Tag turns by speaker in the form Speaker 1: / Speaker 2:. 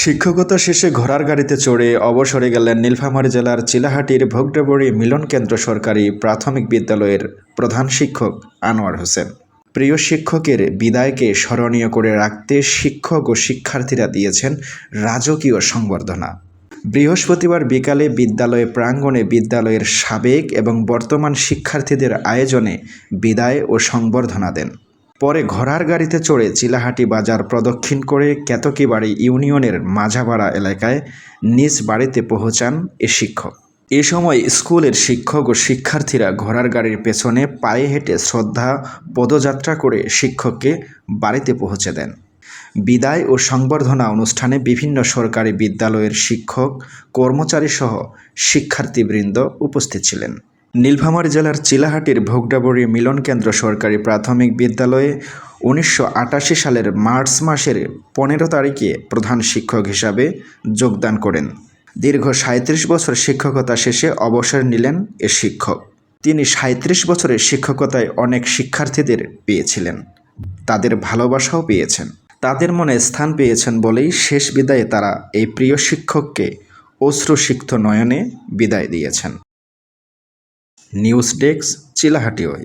Speaker 1: শিক্ষকতা শেষে ঘোড়ার গাড়িতে চড়ে অবসরে গেলেন নীলফামারী জেলার চিলাহাটির ভোগডাবড়ি মিলন কেন্দ্র সরকারি প্রাথমিক বিদ্যালয়ের প্রধান শিক্ষক আনোয়ার হোসেন। প্রিয় শিক্ষকের বিদায়কে স্মরণীয় করে রাখতে শিক্ষক ও শিক্ষার্থীরা দিয়েছেন রাজকীয় সংবর্ধনা। বৃহস্পতিবার বিকালে বিদ্যালয় প্রাঙ্গণে বিদ্যালয়ের সাবেক এবং বর্তমান শিক্ষার্থীদের আয়োজনে বিদায় ও সংবর্ধনা দেন। পরে ঘোড়ার গাড়িতে চড়ে চিলাহাটি বাজার প্রদক্ষিণ করে কেতকীবাড়ি ইউনিয়নের মাঝাপাড়া এলাকায় নিজ বাড়িতে পৌঁছান এ শিক্ষক। এ সময় স্কুলের শিক্ষক ও শিক্ষার্থীরা ঘোড়ার গাড়ির পেছনে পায়ে হেঁটে শ্রদ্ধা, পদযাত্রা করে শিক্ষককে বাড়িতে পৌঁছে দেন। বিদায় ও সংবর্ধনা অনুষ্ঠানে বিভিন্ন সরকারি বিদ্যালয়ের শিক্ষক, কর্মচারীসহ শিক্ষার্থীবৃন্দ উপস্থিত ছিলেন। নীলফামারী জেলার চিলাহাটির ভোগডাবড়ি মিলন কেন্দ্র সরকারি প্রাথমিক বিদ্যালয়ে উনিশশো আটাশি সালের মার্চ মাসের পনেরো তারিখে প্রধান শিক্ষক হিসাবে যোগদান করেন। দীর্ঘ সাঁত্রিশ বছর শিক্ষকতা শেষে অবসর নিলেন এ শিক্ষক। তিনি সাঁত্রিশ বছরের শিক্ষকতায় অনেক শিক্ষার্থীদের পেয়েছিলেন। তাদের ভালোবাসাও পেয়েছেন। তাদের মনে স্থান পেয়েছেন বলেই শেষ বিদায়ে তারা এই প্রিয় শিক্ষককে অশ্রুসিক্ত নয়নে বিদায় দিয়েছেন। নিউজ ডেস্ক চিলাহাটি ওই